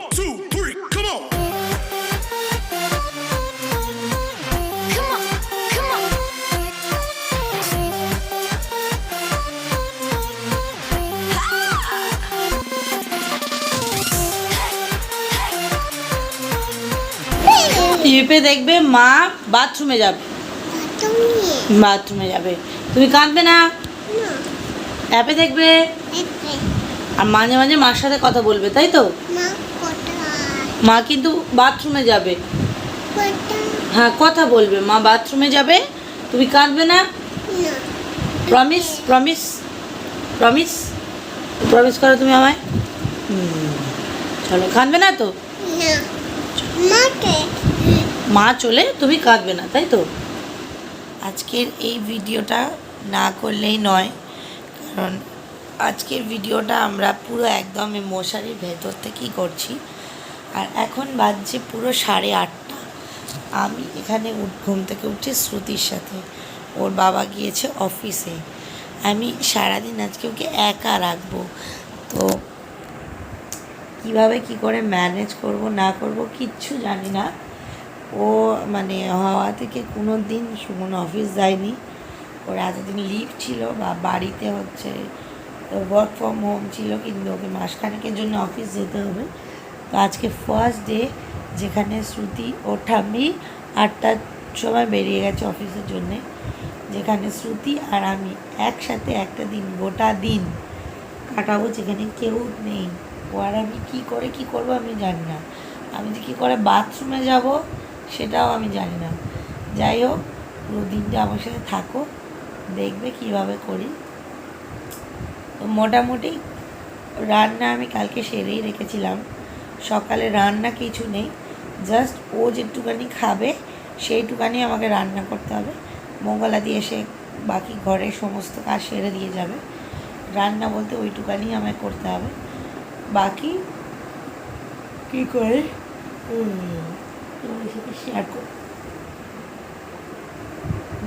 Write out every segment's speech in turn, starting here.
One, two, three, come on. Come on, come on. টিভিতে দেখবে মা বাথরুমে যাবে। বাথরুমে? যাবে। তুমি কাঁদবে না? অ্যাপে দেখবে? আর মাঝে মাঝে মার সাথে কথা বলবে তাই তো? মা কিন্তু বাথরুমে যাবে। হ্যাঁ কথা বলবে। মা বাথরুমে যাবে। তুমি কাঁদবে না? প্রমিস প্রমিস প্রমিস প্রমিস করো তুমি আমায়। চলো কাঁদবে না তো? মা চলে তুমি কাঁদবে না তাই তো? আজকের এই ভিডিওটা না করলেই নয় কারণ আজকের ভিডিওটা আমরা পুরো একদম মশারির ভেতর থেকেই করছি। আর এখন বাজছে পুরো সাড়ে আটটা। আমি এখানে ঘুম থেকে উঠছি শ্রুতির সাথে। ওর বাবা গিয়েছে অফিসে। আমি সারাদিন আজকে ওকে একা রাখব। তো কীভাবে কি করে ম্যানেজ করব, না করব কিচ্ছু জানি না। ও মানে হওয়া থেকে কোনো দিন সুমন অফিস যায়নি। ওর এতদিন লিভ ছিল বা বাড়িতে হচ্ছে ওয়ার্ক ফ্রম হোম ছিল, কিন্তু ওকে মাসখানেকের জন্য অফিস যেতে হবে। তো আজকে ফার্স্ট ডে যেখানে শ্রুতি ও ঠাম্মি আটটার সময় বেরিয়ে গেছে অফিসের জন্যে। যেখানে শ্রুতি আর আমি একসাথে একটা দিন, গোটা দিন কাটাবো যেখানে কেউ নেই। ও আর আমি কী করে, কি করব আমি জানি না। আমি যে কী করে বাথরুমে যাব সেটাও আমি জানি না। যাই হোক, পুরো দিনটা আমার সাথে থাকো, দেখবে কীভাবে করি। তো মোটামুটি রান্না আমি কালকে সেরেই রেখেছিলাম। সকালে রান্না কিছু নেই। জাস্ট ও যেটুকানি খাবে সেইটুকানি আমাকে রান্না করতে হবে। মঙ্গলা দিয়ে এসে বাকি ঘরের সমস্ত কাজ সেরে দিয়ে যাবে। রান্না বলতে ওইটুকানি আমায় করতে হবে। বাকি কী করে? তোমার সাথে শেয়ার কর।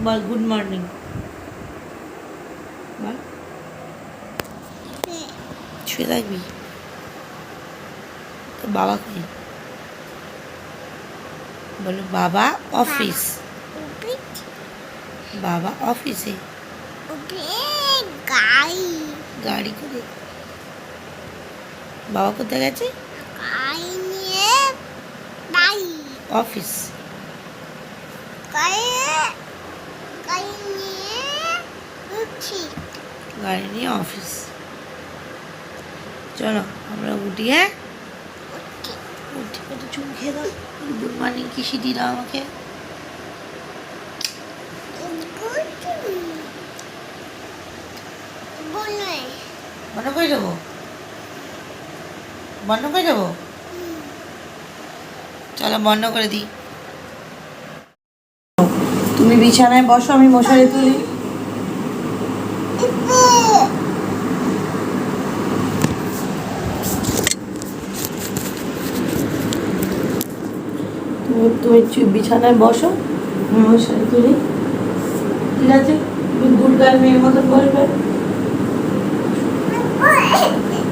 বল গুড মর্নিং বল শুয়ে থাকবি? তো বাবা কই বলো বাবা অফিস উপিট বাবা অফিসে উপিট গাই গাড়ি করে বাবা কোথায় গেছে গাই নিয়ে বাই অফিস গাই গাই নিয়ে উঠি গাড়ি নিয়ে অফিস চলো আমরা উঠি হ্যাঁ উঠি একটু চুম খেয়ে দাও। গুড মর্নিং কিসি দি দাও আমাকে? বন্ধ করে দেবো? বন্ধ করে দেবো? চলো বন্ধ করে দিই। তুমি বিছানায় বসো আমি মশারি তুলি। তুমি বিছানায় বসো। মশারি তুলি। ঠিক আছে? তুমি গার্ল মেয়ের মতো বলবে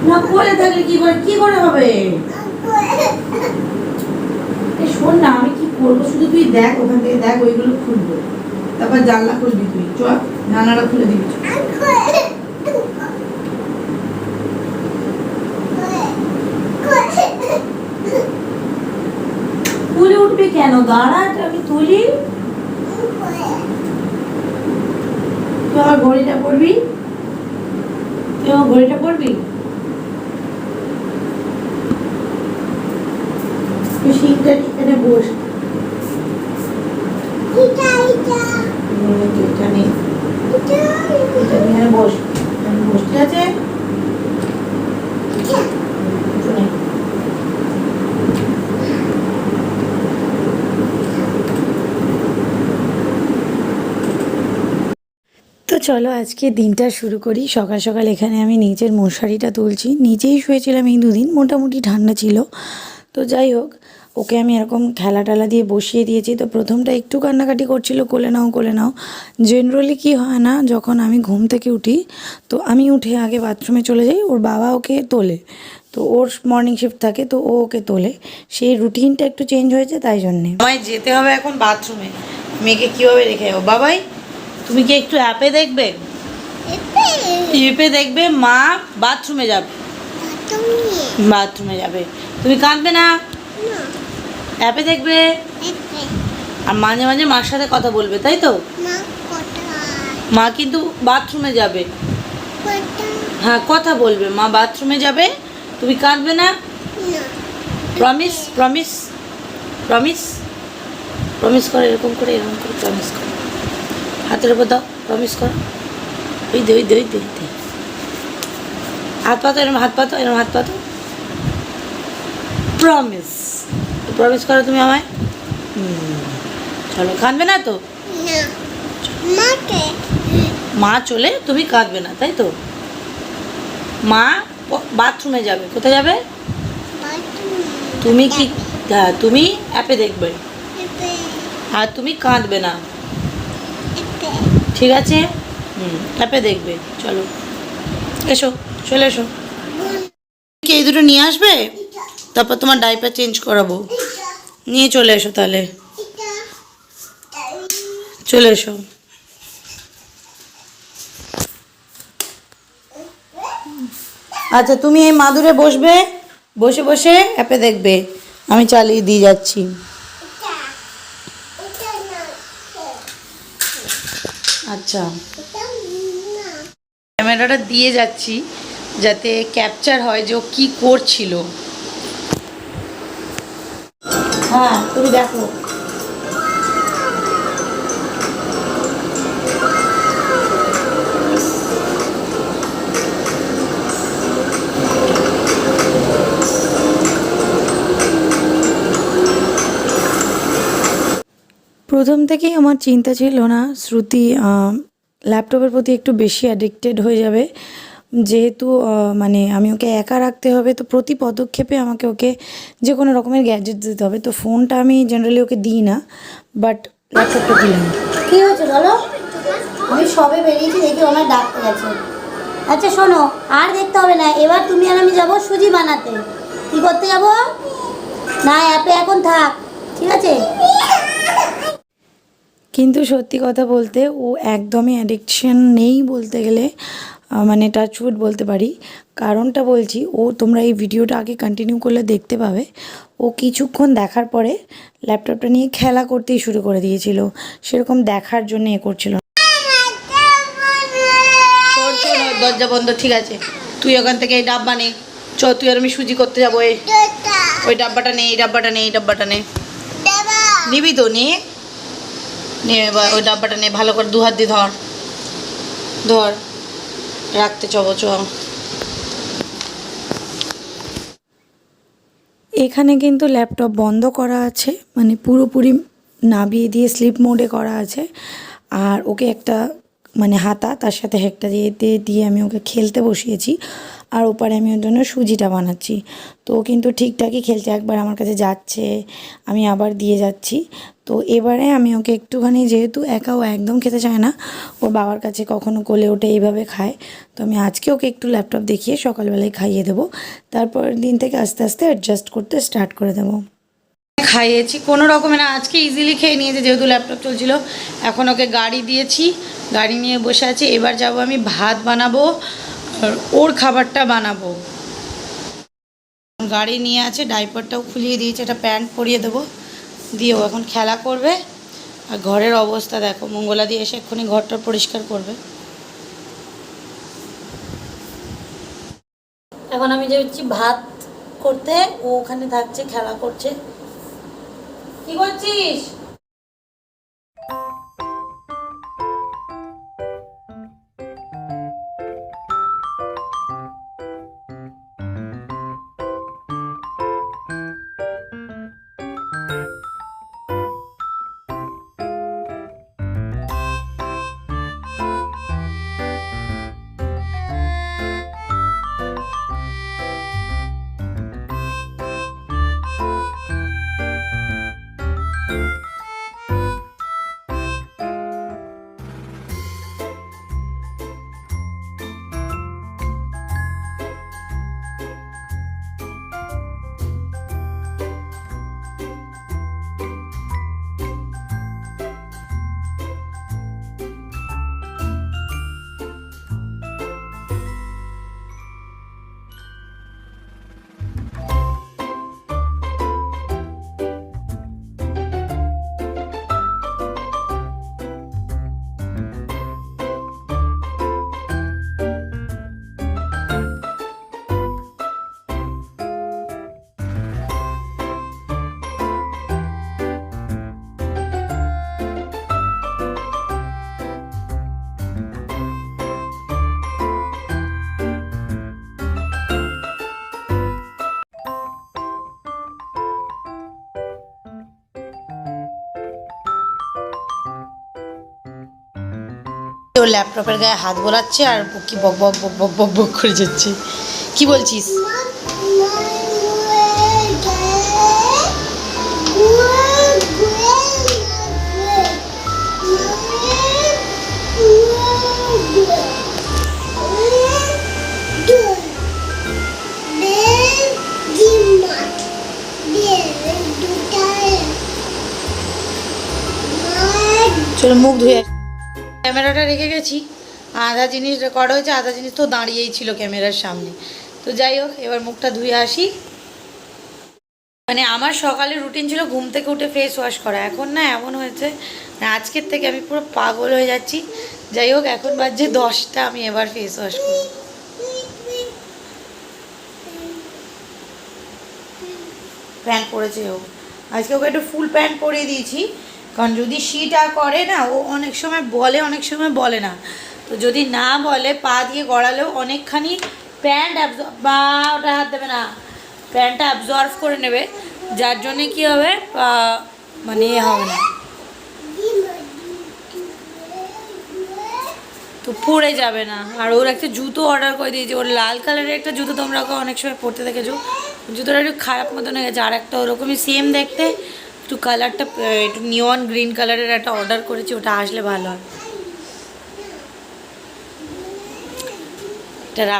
না বলে থাকলে কি করে কি করে হবে? শোন না, আমি কি করব? শুধু তুই দেখ, ওখান থেকে দেখ, ওইগুলো খুলবো। তারপর জানলা খুলবি তুই। চ, জানলাটা খুলে দিবি চ। খুলে উঠবি কেন? দাঁড়া আমি তুলি। তুই আমার ঘড়িটা পড়বি? তুই আমার ঘড়িটা পড়বি? তুই শীতটা এখানে বস। এখানে বস। আছে ইটা কিছু নেই। তো চলো আজকে দিনটা শুরু করি। সকাল সকাল এখানে আমি নিচের মশারিটা তুলছি। নিচেই শুয়েছিলাম এই দুদিন, মোটামুটি ঠান্ডা ছিল। তো যাই হোক, ওকে আমি এরকম খেলা টেলা দিয়ে বসিয়ে দিয়েছি। তো প্রথমটা একটু কান্নাকাটি করছিল, কোলে নাও কোলে নাও। জেনারেলি কি হয় না, যখন আমি ঘুম থেকে উঠি, তো আমি উঠে আগে বাথরুমে চলে যাই, ওর বাবা ওকে তোলে। তো ওর মর্নিং শিফট থাকে, তো ও ওকে তোলে। সেই রুটিনটা একটু চেঞ্জ হয়েছে, তাই জন্যে। আমায় যেতে হবে এখন বাথরুমে মেয়েকে কীভাবে রেখে যাব? বাবাই? তুমি কি একটু অ্যাপে দেখবে? অ্যাপে দেখবে মা বাথরুমে যাবে। বাথরুমে যাবে। তুমি কাঁদবে না? অ্যাপে দেখবে? আর মাঝে মাঝে মার সাথে কথা বলবে তাই তো? মা কিন্তু বাথরুমে যাবে। হ্যাঁ কথা বলবে। মা বাথরুমে যাবে। তুমি কাঁদবে না? না। প্রমিস প্রমিস প্রমিস প্রমিস করো এরকম করে এরকম করে প্রমিস করো। হাতের উপর দাও প্রমিস করো। ওই দে ওই দে ওই দে দে। হাত পাতো এরম হাত পাতো এরম হাত পাতো। প্রমিস প্রমিস করো তুমি আমায়। চলো কাঁদবে না তো? মা চলে তুমি কাঁদবে না তাই তো? মা বাথরুমে যাবে কোথায় যাবে? তুমি কি হ্যাঁ তুমি অ্যাপে দেখবে। আর তুমি কাঁদবে না। ঠিক আছে? অ্যাপে দেখবে, চলো। এসো, চলে এসো। কি, এই দুটো নিয়ে আসবে? তারপর তোমার ডাইপার চেঞ্জ করাবো। নিয়ে চলে এসো তাহলে। চলে এসো। আচ্ছা তুমি এই মাদুরে বসবে, বসে বসে অ্যাপে দেখবে। আমি চালিয়ে দিয়ে যাচ্ছি এটা না আচ্ছা। ক্যামেরাটা দিয়ে যাচ্ছি যাতে ক্যাপচার হয় যে ও কী করছিল। হ্যাঁ তুমি দেখো। প্রথম থেকেই আমার চিন্তা ছিল না, শ্রুতি ল্যাপটপের প্রতি একটু বেশি অ্যাডিক্টেড হয়ে যাবে। যেহেতু মানে আমি ওকে একা রাখতে হবে, তো প্রতি পদক্ষেপে আমাকে ওকে যে কোনো রকমের গ্যাজেট দিতে হবে। তো ফোনটা আমি জেনারেলি ওকে দিই না বাট ল্যাপটপটা দিলাম। কি হয়েছে বলো? আমি সবে বেরিয়েছি, দেখি ওনার ডাকতে গেছে। আচ্ছা শোনো, আর দেখতে হবে না, এবার তুমি আর আমি যাব সুজি বানাতে। কি করতে যাব? না, অ্যাপে এখন থাক, ঠিক আছে? কিন্তু সত্যি কথা বলতে ও একদমই অ্যাডিকশন নেই বলতে গেলে মানে টাচউড বলতে পারি। কারণটা বলছি ও তোমরা এই ভিডিওটা আগে কন্টিনিউ করলে দেখতে পাবে। ও কিছুক্ষণ দেখার পরে ল্যাপটপটা নিয়ে খেলা করতেই শুরু করে দিয়েছিল। সেরকম দেখার জন্য এ করছিল দরজা বন্ধ ঠিক আছে। তুই ওখান থেকে এই ডাব্বা নে। চ তুই আর আমি সুজি করতে যাব এই। ওই ডাব্বাটা নে এই ডাব্বাটা নে এই ডাব্বাটা নে। দেবা। নিবি তো নে। নে এবার ওই ডাব্বাটা নিয়ে ভালো করে দু হাত দিয়ে ধর। ধর। রাখতে চব চ। এখানে কিন্তু ল্যাপটপ বন্ধ করা আছে মানে পুরোপুরি নাবিয়ে দিয়ে স্লিপ মোডে করা আছে। আর ওকে একটা মানে হাতা, তার সাথে হেকটা দিয়ে দিয়ে দিয়ে আমি ওকে খেলতে বসিয়েছি। আর ওপারে আমি ওর জন্য সুজিটা বানাচ্ছি। তো ও কিন্তু ঠিকঠাকই খেলছে, একবার আমার কাছে যাচ্ছে, আমি আবার দিয়ে যাচ্ছি। তো এবারে আমি ওকে একটুখানি যেহেতু একা ও একদম খেতে চায় না, ওর বাবার কাছে কখনো কোলে ওঠে এইভাবে খায়। তো আমি আজকে ওকে একটু ল্যাপটপ দেখিয়ে সকালবেলায় খাইয়ে দেবো। তারপরের দিন থেকে আস্তে আস্তে অ্যাডজাস্ট করতে স্টার্ট করে দেবো। খাইয়েছি, কোনো রকমে না, আজকে ইজিলি খেয়ে নিয়েছে যেহেতু ল্যাপটপ চলছিল। এখন ওকে গাড়ি দিয়েছি, গাড়ি নিয়ে বসে আছে। এবার যাব আমি ভাত বানাবো, আর ওর খাবারটা বানাবো। গাড়ি নিয়ে আছে, ডাইপারটাও খুলিয়ে দিয়েছে এটা প্যান্ট পরিয়ে দেবো। দিয়ে ও এখন খেলা করবে। আর ঘরের অবস্থা দেখো, মঙ্গলা দিয়ে এসে এক্ষুনি ঘরটা পরিষ্কার করবে। এখন আমি যে হচ্ছি ভাত করতে, ও ওখানে থাকছে, খেলা করছে। কি করছিস? ওর ল্যাপটপের গায়ে হাত বোলাচ্ছে আর কি বক বক বক বক বক বক করে যাচ্ছে কি বলছিস চলো মুখ ধুয়ে। ক্যামেরাটা রেখে গেছি। আধা জিনিস রেকর্ড হয়েছে, আধা জিনিস তো দাঁড়িয়েই ছিল ক্যামেরার সামনে। তো যাই হোক, এবার মুখটা ধুয়ে আসি। মানে আমার সকালে রুটিন ছিল ঘুম থেকে উঠে ফেস ওয়াশ করা। এখন না এমন হয়েছে মানে আজকের থেকে আমি পুরো পাগল হয়ে যাচ্ছি। যাই হোক, এখন বাজছে দশটা, আমি এবার ফেস ওয়াশ করব। প্যান্ট পরেছে ও। আজকে ওকে একটু ফুল প্যান্ট পরিয়ে দিয়েছি। কারণ যদি সিটা করে না, ও অনেক সময় বলে, অনেক সময় বলে না। তো যদি না বলে, পা দিয়ে গড়ালেও অনেকখানি প্যান্ট অ্যাবজর্ব বা ওটা হাত দেবে না, প্যান্টটা অ্যাবজর্ভ করে নেবে। যার জন্যে কী হবে মানে ইয়ে হবে না। তো পরে যাবে না। আর ওর একটা জুতো অর্ডার করে দিয়েছি। ওর লাল কালারের একটা জুতো তোমরা ওকে অনেক সময় পরতে দেখেছ। জুতোটা একটু খারাপ মতন হয়ে গেছে। আর একটা ওরকমই সেম দেখতে। একটু কালারটা একটু নিয়ন গ্রিন কালারের একটা অর্ডার করেছি, ওটা আসলে ভালো হয়। এটা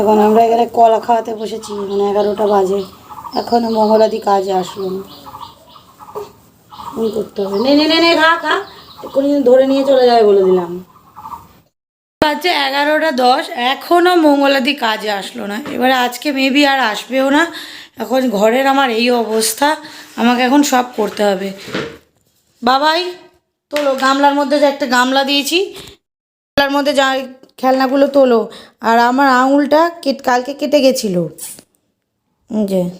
এখন আমরা এখানে কলা খাওয়াতে বসেছি মানে এগারোটা বাজে। এখনও মঙ্গলাদি কাজে আসলো না। ফোন করতে হবে? নে নে নে খা খা। এক্ষুনি ধরে নিয়ে চলে যাবে বলে দিলাম। বাজছে এগারোটা দশ এখনও মঙ্গলাদি কাজে আসলো না। এবারে আজকে মেবি আর আসবেও না। এখন ঘরের আমার এই অবস্থা, আমাকে এখন সব করতে হবে। বাবাই, তোলো, গামলার মধ্যে যে একটা গামলা দিয়েছি, গামলার মধ্যে যা খেলনাগুলো তোলো। আর আমার আঙুলটা কেট, কালকে কেটে গেছিল। যে।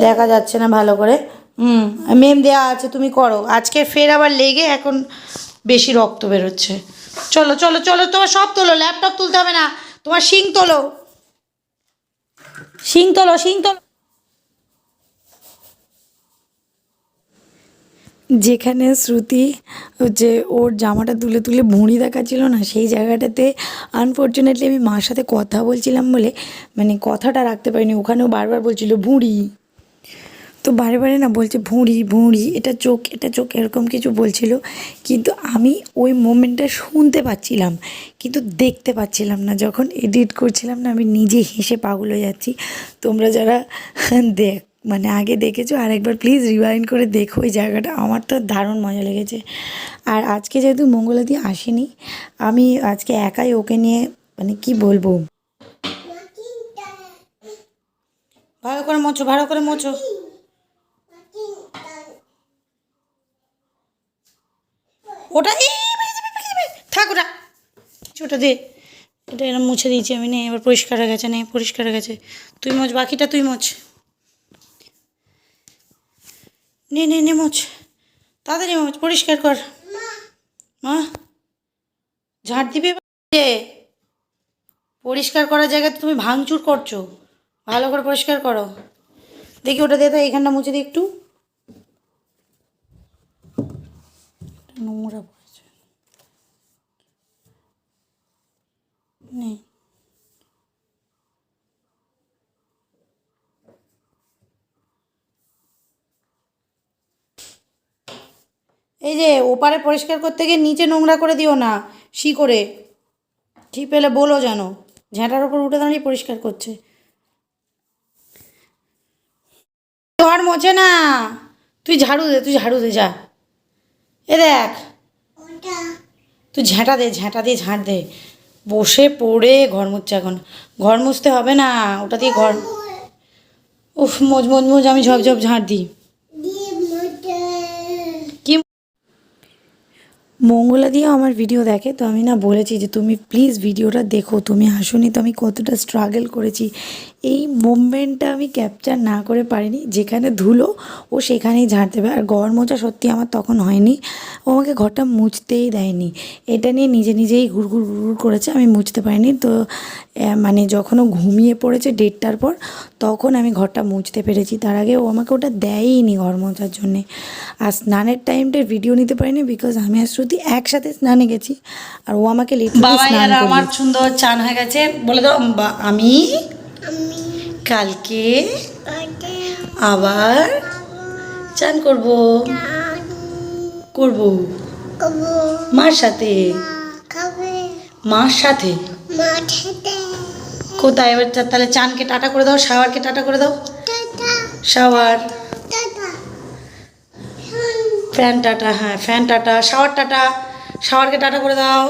দেখা যাচ্ছে না ভালো করে। হুম, মেম দেওয়া আছে, তুমি করো। আজকে ফের আবার লেগে এখন বেশি রক্ত বেরোচ্ছে। চলো চলো চলো, তোমার সব তোলো ল্যাপটপ তুলতে হবে না। তোমার শিং তোলো। শিং তোলো শিং তোলো। যেখানে শ্রুতি, যে ওর জামাটা তুলে তুলে ভুঁড়ি দেখাচ্ছিল না, সেই জায়গাটাতে আনফর্চুনেটলি আমি মার সাথে কথা বলছিলাম বলে মানে কথাটা রাখতে পারিনি। ওখানেও বারবার বলছিল ভুঁড়ি তো বারে বারে না বলছে ভুঁড়ি ভুঁড়ি, এটা চোখ এটা চোখ, এরকম কিছু বলছিল। কিন্তু আমি ওই মোমেন্টটা শুনতে পাচ্ছিলাম, কিন্তু দেখতে পাচ্ছিলাম না। যখন এডিট করছিলাম না, আমি নিজে হেসে পাগল হয়ে যাচ্ছি। তোমরা যারা দেখ মানে আগে দেখেছ, আরেকবার প্লিজ রিওয়াইন্ড করে দেখো ওই জায়গাটা। আমার তো দারুণ মজা লেগেছে। আর আজকে যেহেতু মঙ্গলাদি আসেনি, আমি আজকে একাই ওকে নিয়ে মানে কি বলব? ভালো করে মোছো, ভালো করে মোছো। ওটা, এই। থাক ওটা। দে। এটা এরকম মুছে দিয়েছি আমি, নে, এবার পরিষ্কার হয়ে গেছে, নে, পরিষ্কার হয়ে গেছে। তুই মোচ, বাকিটা তুই মোচ। নে নে নে, মোচ। তাড়াতাড়ি মোচ, পরিষ্কার কর। মা। ঝাড় দিবে পরিষ্কার করার জায়গাতে তুমি ভাঙচুর করছ। ভালো করে পরিষ্কার করো। দেখি ওটা দে তো এখানটা মুছে দিই একটু। নোংরা পড়েছে। নে এই যে ওপারে পরিষ্কার করতে গিয়ে নিচে নোংরা করে দিও না, শি করে। ঠিক পেলে বলো যেন, ঝাঁটার ওপর উঠে দাঁড়িয়ে পরিষ্কার করছে। ঘর মোছে না। তুই ঝাড়ু দে, তুই ঝাড়ু দে, যা। এ দেখ। তুই ঝাঁটা দে, ঝাঁটা দিয়ে ঝাঁট দে। বসে পড়ে ঘর মুছছে এখন। ঘর মুছতে হবে না, ওটা দিয়ে ঘর উফ, মজ মজ মজ আমি ঝপ ঝপ ঝাঁট দিই কি মঙ্গলা দিয়েও আমার ভিডিও দেখে, তো আমি না বলেছি যে তুমি প্লিজ ভিডিওটা দেখো, তুমি আসোনি তো আমি কতটা স্ট্রাগল করেছি। এই মুভমেন্টটা আমি ক্যাপচার না করে পারিনি, যেখানে ধুলো, ও সেখানেই ঝাড় দেবে আর ঘর মোছা সত্যি আমার তখন হয়নি, ও আমাকে ঘরটা মুছতেই দেয়নি। এটা নিয়ে নিজে নিজেই ঘুরঘুর ঘুরঘুর করেছে, আমি মুছতে পারিনি। তো মানে যখন ও ঘুমিয়ে পড়েছে দেড়টার পর, তখন আমি ঘরটা মুছতে পেরেছি। তার আগে ও আমাকে ওটা দেয়ইনি ঘর মোছার জন্যে। আর স্নানের টাইমটার ভিডিও নিতে পারিনি বিকজ আমি আর একসাথে স্নানে গেছি আর ও আমাকে লিটারালি বাবা আর আমার সুন্দর চান হয়ে গেছে। বলে দাও বা- আমি? আমি কালকে আবার চান করব। করব। মার সাথে? মার সাথে? কোথায়? এবার তাহলে চানকে টাটা করে দাও শাওয়ারকে টাটা করে দাও। টাটা। শাওয়ার। ফ্যান টাটা হ্যাঁ ফ্যান টাটা শাওয়ার টাটা শাওয়ারকে টাটা করে দাও।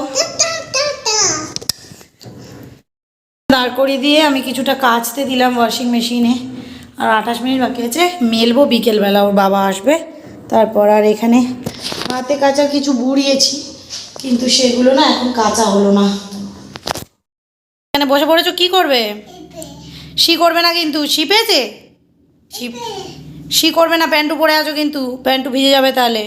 দাঁড় করিয়ে দিয়ে আমি কিছুটা কাচতে দিলাম ওয়াশিং মেশিনে আর আঠাশ মিনিট বাকি আছে মেলবো বিকেলবেলা ওর বাবা আসবে। তারপর আর এখানে হাতে কাচা কিছু বুড়িয়েছি কিন্তু সেগুলো না এখন কাঁচা হলো না। এখানে বসে পড়েছো কি করবে? শি করবে না কিন্তু শি পেয়েছে শি শি করবে না, প্যান্টু পরে আছো কিন্তু, প্যান্টু ভিজে যাবে তাহলে।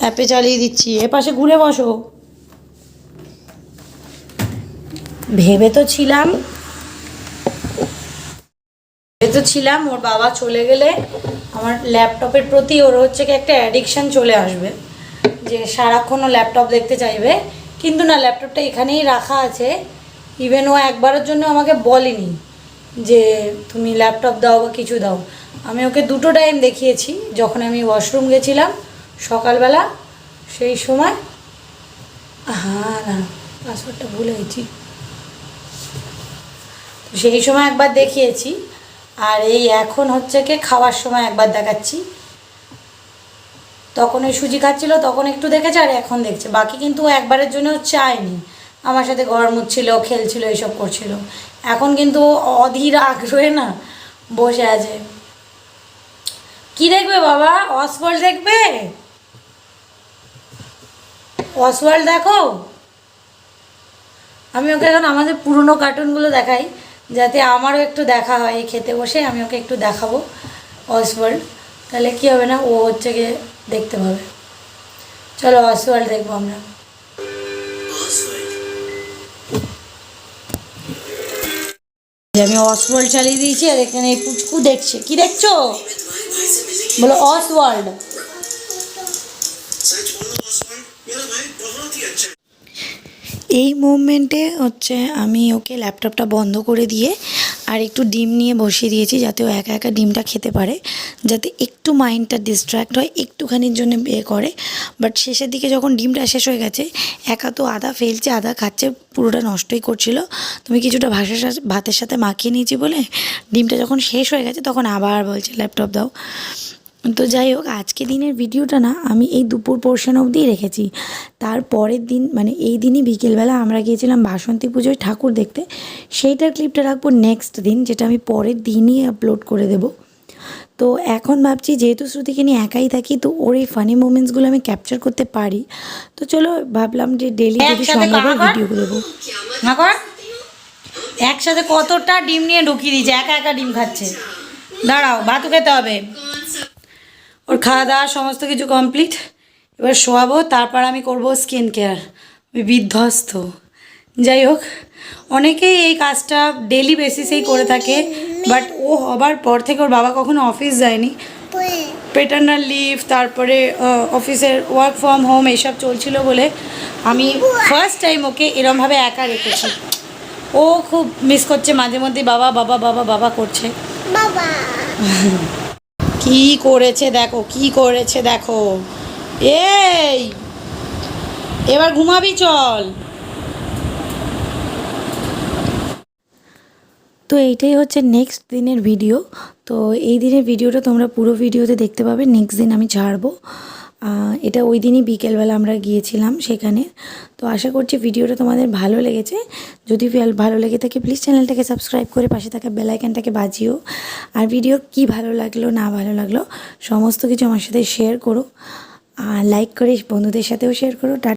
অ্যাপে চালিয়ে দিচ্ছি, এ পাশে ঘুরে বসো। ভেবে তো ছিলাম, ভেবে তো ছিলাম ওর বাবা চলে গেলে আমার ল্যাপটপের প্রতি ওর হচ্ছে কি একটা অ্যাডিকশান চলে আসবে, যে সারাক্ষণ ও ল্যাপটপ দেখতে চাইবে। কিন্তু না, ল্যাপটপটা এখানেই রাখা আছে ইভেন ও একবারের জন্য আমাকে বলেনি। যে তুমি ল্যাপটপ দাও বা কিছু দাও। আমি ওকে দুটো টাইম দেখিয়েছি, যখন আমি ওয়াশরুম গেছিলাম সকালবেলা, সেই সময় হ্যাঁ না পাসওয়ার্ডটা ভুলে গেছি সেই সময় একবার দেখিয়েছি, আর এই এখন হচ্ছে কি খাওয়ার সময় একবার দেখাচ্ছি। তখন ওই সুজি খাচ্ছিল, তখন একটু দেখেছে, আর এখন দেখছে। বাকি কিন্তু একবারের জন্য চায়নি। আমার সাথে ঘর মুছছিল, খেলছিল, এইসব করছিল। এখন কিন্তু অধীর আগ্রহে না বসে আছে। কি দেখবে বাবা? অসওয়াল্ড দেখবে? অসওয়াল্ড দেখো। আমি ওকে এখন আমাদের পুরনো কার্টুনগুলো দেখাই, যাতে আমারও একটু দেখা হয় খেতে বসে, আমি ওকে একটু দেখাবো অসওয়ার্ল্ড তাহলে কী হবে না? ও হচ্ছে গিয়ে দেখতে পাবে। চলো অসওয়ার্ল্ড দেখব আমরা। যে আমি অসওয়ার্ল্ড চালিয়ে দিয়েছি, আর এখানে পুচকু দেখছে। কি দেখছ? বলো অসওয়ার্ল্ড এই মুভমেন্টে হচ্ছে আমি ওকে ল্যাপটপটা বন্ধ করে দিয়ে আর একটু ডিম নিয়ে বসিয়ে দিয়েছি যাতে ও একা একা ডিমটা খেতে পারে, যাতে একটু মাইন্ডটা ডিস্ট্র্যাক্ট হয়, একটুখানির জন্য বিয়ে করে। বাট শেষের দিকে যখন ডিমটা শেষ হয়ে গেছে, একা তো আদা ফেলছে, আদা খাচ্ছে, পুরোটা নষ্টই করছিল। তুমি কিছুটা ভাষার ভাতের সাথে মাখিয়ে নিয়েছি বলে ডিমটা যখন শেষ হয়ে গেছে তখন আবার বলছে ল্যাপটপ দাও। তো যাই হোক আজকে দিনের ভিডিওটা না আমি এই দুপুর পোর্শন অবধিই রেখেছি। তার পরের দিন মানে এই দিনই বিকেলবেলা আমরা গিয়েছিলাম বাসন্তী পুজোয় ঠাকুর দেখতে। সেইটার ক্লিপটা রাখব নেক্সট দিন যেটা আমি পরের দিনই আপলোড করে দেব। তো এখন ভাবছি যেহেতু শ্রুতিকে নিয়ে একাই থাকি তো ওর এই ফানি মোমেন্টসগুলো আমি ক্যাপচার করতে পারি। তো চলো ভাবলাম যে ডেলি যদি সম্ভব? ভিডিও দেবো। একসাথে কতটা ডিম নিয়ে ঢুকিয়ে দিয়েছে একা একা ডিম খাচ্ছে। দাঁড়াও ভাতু খেতে হবে। ওর খাওয়া দাওয়া সমস্ত কিছু কমপ্লিট এবার শোয়াবো, তারপর আমি করব স্কিন কেয়ার আমি বিধ্বস্ত। যাই হোক, অনেকেই এই কাজটা ডেলি বেসিসেই করে থাকে বাট ও হবার পর থেকে ওর বাবা কখনো অফিস যায়নি। পেটার্নাল লিভ তারপরে অফিসের ওয়ার্ক ফ্রম হোম এইসব চলছিল বলে আমি ফার্স্ট টাইম ওকে এরমভাবে একা রেখেছি। ও খুব মিস করছে, মাঝে মধ্যে বাবা বাবা বাবা বাবা করছে। বাবা। কি করেছে দেখো, কি করেছে দেখো। এই, এবার ঘুমাবি, চল। তো এইটাই হচ্ছে নেক্সট দিনের ভিডিও তো এই দিনের ভিডিওটা তোমরা পুরো ভিডিওতে দেখতে পাবে। নেক্সট দিন আমি ছাড়বো। এটা ওই দিনই বিকেলবেলা আমরা গিয়েছিলাম সেখানে। তো আশা করছি ভিডিওটা তোমাদের ভালো লেগেছে। যদি ভালো লেগে থাকে প্লিজ চ্যানেলটাকে সাবস্ক্রাইব করে পাশে থাকা বেলাইকানটাকে বাজিও। আর ভিডিও কি ভালো লাগল, না ভালো লাগল, সমস্ত কিছু আমার সাথে শেয়ার করো। আর লাইক করে বন্ধুদের সাথেও শেয়ার করো।